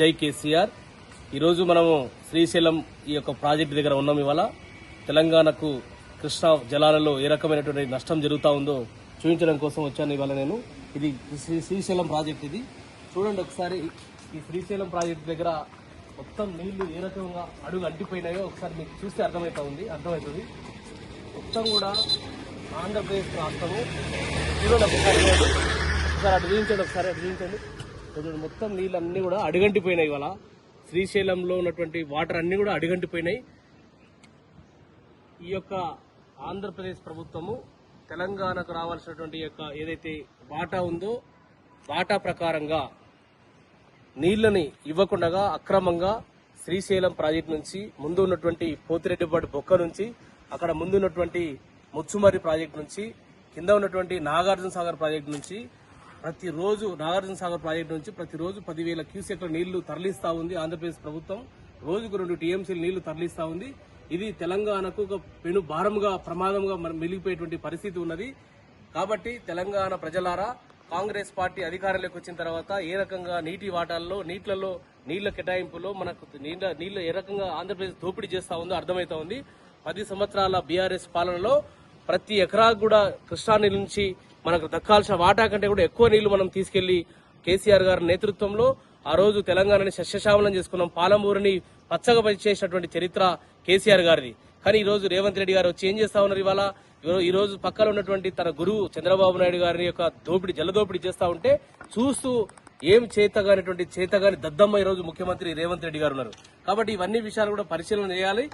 జై కేసీఆర్. ఈరోజు మనము శ్రీశైలం ఈ యొక్క ప్రాజెక్టు దగ్గర ఉన్నాం ఇవాళ. తెలంగాణకు కృష్ణా జలాలలో ఏ రకమైనటువంటి నష్టం జరుగుతూ ఉందో చూపించడం కోసం వచ్చాను ఇవాళ నేను. ఇది శ్రీ శ్రీశైలం ప్రాజెక్ట్ ఇది. చూడండి ఒకసారి ఈ శ్రీశైలం ప్రాజెక్ట్ దగ్గర మొత్తం నీళ్ళు ఏ రకంగా అడుగు అంటిపోయినాయో ఒకసారి మీకు చూస్తే అర్థమవుతా ఉంది అర్థమవుతుంది మొత్తం కూడా ఆంధ్రప్రదేశ్ రాష్ట్రము. చూడండి ఒకసారి ఒకసారి అటు చూపించండి ఒకసారి అటు చూపించండి. చూడండి మొత్తం నీళ్ళన్నీ కూడా అడుగంటిపోయినాయి ఇవాళ. శ్రీశైలంలో ఉన్నటువంటి వాటర్ అన్నీ కూడా అడుగంటిపోయినాయి. ఈ యొక్క ఆంధ్రప్రదేశ్ ప్రభుత్వము తెలంగాణకు రావాల్సినటువంటి యొక్క ఏదైతే వాటా ఉందో వాటా ప్రకారంగా నీళ్ళని ఇవ్వకుండా అక్రమంగా శ్రీశైలం ప్రాజెక్టు నుంచి ముందు ఉన్నటువంటి పోతిరెడ్డిపాటి బొక్క నుంచి అక్కడ ముందు ఉన్నటువంటి ముచ్చుమర్రి ప్రాజెక్టు నుంచి కింద ఉన్నటువంటి నాగార్జున సాగర్ ప్రాజెక్టు నుంచి ప్రతిరోజు నాగార్జున సాగర్ ప్రాజెక్టు నుంచి ప్రతిరోజు పదివేల క్యూసెక్ల నీళ్ళు తరలిస్తా ఉంది ఆంధ్రప్రదేశ్ ప్రభుత్వం. రోజుకు రెండు టీఎంసీల నీళ్ళు తరలిస్తా ఉంది. ఇది తెలంగాణకు ఒక పెను భారంగా ప్రమాదంగా మనం మిగిలిపోయేటువంటి పరిస్థితి ఉన్నది. కాబట్టి తెలంగాణ ప్రజలారా కాంగ్రెస్ పార్టీ అధికారంలోకి వచ్చిన తర్వాత ఏ రకంగా నీటి వాటాల్లో నీళ్ళలో నీళ్ళ కేటాయింపులో మనకు నీళ్ళ నీళ్ళు ఏ రకంగా ఆంధ్రప్రదేశ్ దోపిడీ చేస్తా ఉందో అర్థమవుతా ఉంది. పది సంవత్సరాల బీఆర్ఎస్ పాలనలో ప్రతి ఎకరాకు కూడా కృష్ణా నుంచి మనకు దక్కాల్సిన వాటా కంటే కూడా ఎక్కువ నీళ్ళు మనం తీసుకెళ్ళి కేసీఆర్ గారి నేతృత్వంలో ఆ రోజు తెలంగాణని సస్యశ్యామలం చేసుకున్నాం. పాలమూరుని పచ్చగా చేసినటువంటి చరిత్ర కేసీఆర్ గారిది. కానీ ఈ రోజు రేవంత్ రెడ్డి గారు వచ్చి ఏం చేస్తా ఉన్నారు ఇవాళ? ఈ రోజు పక్కన ఉన్నటువంటి తన గురువు చంద్రబాబు నాయుడు గారి యొక్క దోపిడీ జలదోపిడి చేస్తా ఉంటే చూస్తూ ఏం చేతగానటువంటి చేతగాని దద్దమ్మ ఈ రోజు ముఖ్యమంత్రి రేవంత్ రెడ్డి గారు ఉన్నారు. కాబట్టి ఇవన్నీ విషయాలు కూడా పరిశీలన చేయాలి.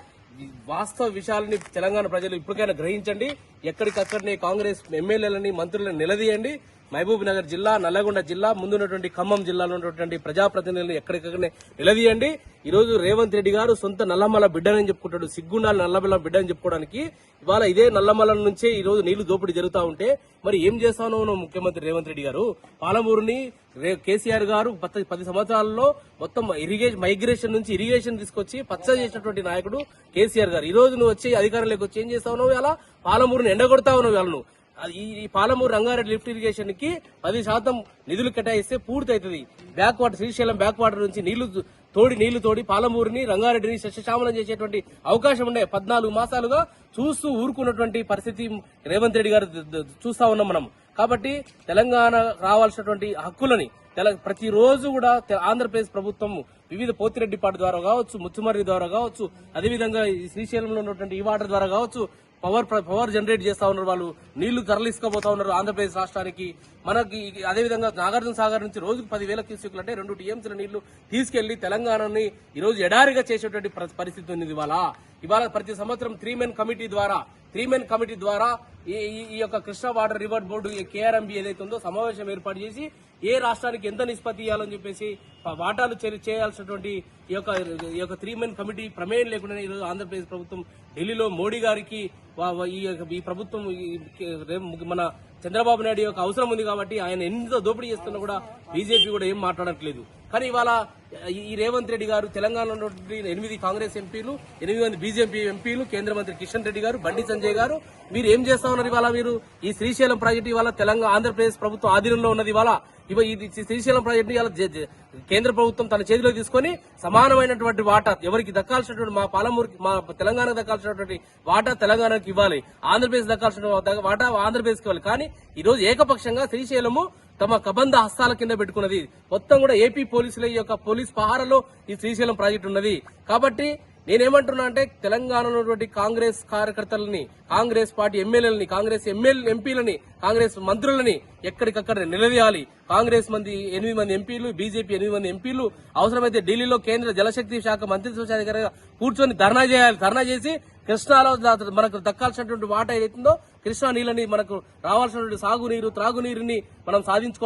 వాస్తవ విషయాలని తెలంగాణ ప్రజలు ఇప్పటికైనా గ్రహించండి. ఎక్కడికక్కడనే కాంగ్రెస్ ఎమ్మెల్యేలని మంత్రులను నిలదీయండి. మహబూబ్ నగర్ జిల్లా నల్లగొండ జిల్లా ముందున్నటువంటి ఖమ్మం జిల్లాలో ఉన్నటువంటి ప్రజాప్రతినిధులను ఎక్కడికక్కడనే నిలదీయండి. ఈ రోజు రేవంత్ రెడ్డి గారు సొంత నల్లమల బిడ్డనని చెప్పుకుంటాడు. సిగ్గుండాలి నల్లమల బిడ్డని చెప్పుకోవడానికి. ఇవాళ ఇదే నల్లమల నుంచే ఈ రోజు నీళ్ళు దోపిడీ జరుగుతా ఉంటే మరి ఏం చేస్తానో ముఖ్యమంత్రి రేవంత్ రెడ్డి గారు? పాలమూరుని రే- కేసీఆర్ గారు పది సంవత్సరాల్లో మొత్తం ఇరిగేషన్ మైగ్రేషన్ నుంచి ఇరిగేషన్ తీసుకొచ్చి పచ్చ చేసినటువంటి నాయకుడు కేసీఆర్ గారు. ఈ రోజు నువ్వు వచ్చి అధికారంలోకి వచ్చి ఏం చేస్తావు ఇలా పాలమూరుని ఎండగొడతావు నువ్వు. వాళ్ళను ఈ ఈ పాలమూరు రంగారెడ్డి లిఫ్ట్ ఇరిగేషన్కి పది శాతం నిధులు కేటాయిస్తే పూర్తి అవుతుంది back water Srisailam back water నుంచి నీళ్ళు తోడి నీళ్ళు తోడి పాలమూరుని రంగారెడ్డిని సస్యశ్యామలం చేసేటువంటి అవకాశం ఉండే పద్నాలుగు మాసాలుగా చూస్తూ ఊరుకున్నటువంటి పరిస్థితి రేవంత్ రెడ్డి గారు చూస్తా ఉన్నాం మనం. కాబట్టి తెలంగాణ రావాల్సినటువంటి హక్కులని తెల- ప్రతిరోజు కూడా ఆంధ్రప్రదేశ్ ప్రభుత్వం వివిధ పోతిరెడ్డిపాటి ద్వారా కావచ్చు ముచ్చుమర్రి ద్వారా కావచ్చు అదేవిధంగా ఈ శ్రీశైలంలో ఉన్నటువంటి ఈ వాటర్ ద్వారా కావచ్చు పవర్ పవర్ జనరేట్ చేస్తా ఉన్నారు వాళ్ళు. నీళ్ళు తరలిసుకపోతా ఉన్నారు ఆంధ్రప్రదేశ్ రాష్ట్రానికి. మనకి అదేవిధంగా నాగార్జున సాగర్ నుంచి రోజుకు పదివేల క్యూసెక్లు అంటే రెండు టీఎంసీల నీళ్ళు తీసుకెళ్ళి తెలంగాణని ఈరోజు ఎడారిగా చేసేటువంటి పరిస్థితి ఉంది ఇవాళ. ఇవాళ ప్రతి సంవత్సరం త్రీ మెన్ కమిటీ ద్వారా త్రీ మెన్ కమిటీ ద్వారా ఈ ఈ- యొక్క Krishna water river board KRMB ఏదైతే ఉందో సమావేశం ఏర్పాటు చేసి ఏ రాష్ట్రానికి ఎంత నిష్పత్తి ఇవ్వాలని చెప్పేసి వాటాలు చే- చేయాల్సినటువంటి ఈ యొక్క ఈ యొక్క త్రీ మెన్ కమిటీ ప్రమేయం లేకుండా ఈరోజు ఆంధ్రప్రదేశ్ ప్రభుత్వం ఢిల్లీలో మోడీ గారికి వా- ఈ యొక్క- ఈ ప్రభుత్వం మన చంద్రబాబు నాయుడు యొక్క అవసరం ఉంది కాబట్టి ఆయన ఎంతో దోపిడీ చేస్తున్నా కూడా బీజేపీ కూడా ఏం మాట్లాడట్లేదు. కానీ ఇవాళ ఈ- రేవంత్ రెడ్డి గారు తెలంగాణలో ఎనిమిది కాంగ్రెస్ ఎంపీలు ఎనిమిది మంది బీజేపీ ఎంపీలు కేంద్ర మంత్రి కిషన్ రెడ్డి గారు బండి సంజయ్ గారు. మీరు ఏం చేస్తా ఉన్నారు ఇవాళ మీరు? ఈ శ్రీశైలం ప్రాజెక్టు ఇవాళ తెలంగాణ ఆంధ్రప్రదేశ్ ప్రభుత్వం ఆధీనంలో ఉన్నది ఇవాళ. ఇవ ఇది శ్రీశైలం ప్రాజెక్టు కేంద్ర ప్రభుత్వం తన చేతిలో తీసుకొని సమానమైనటువంటి వాటా ఎవరికి దక్కాల్సినటువంటి మా పాలమూరుకి మా తెలంగాణకు దక్కాల్సినటువంటి వాటా తెలంగాణకు ఇవ్వాలి. ఆంధ్రప్రదేశ్ దక్కాల్సిన వాటా ఆంధ్రప్రదేశ్కి ఇవ్వాలి. కానీ ఈరోజు ఏకపక్షంగా శ్రీశైలము తమ కబంధ హస్తాల కింద పెట్టుకున్నది. మొత్తం కూడా ఏపీ పోలీసుల యొక్క పోలీస్ పహారలో ఈ శ్రీశైలం ప్రాజెక్టు ఉన్నది. కాబట్టి నేనేమంటున్నా అంటే తెలంగాణలో ఉన్నటువంటి కాంగ్రెస్ కార్యకర్తలని కాంగ్రెస్ పార్టీ ఎమ్మెల్యేలని కాంగ్రెస్ ఎమ్మెల్యే ఎంపీలని కాంగ్రెస్ మంత్రులని ఎక్కడికక్కడ నిలదీయాలి. కాంగ్రెస్ మంది ఎనిమిది మంది ఎంపీలు బీజేపీ ఎనిమిది మంది ఎంపీలు అవసరమైతే ఢిల్లీలో కేంద్ర జలశక్తి శాఖ మంత్రిత్వ శాఖ కూర్చొని ధర్నా చేయాలి. ధర్నా చేసి కృష్ణాలో మనకు దక్కాల్సినటువంటి వాట ఏదైతుందో కృష్ణా నీళ్ళని మనకు రావాల్సినటువంటి సాగునీరు త్రాగునీరుని మనం సాధించుకో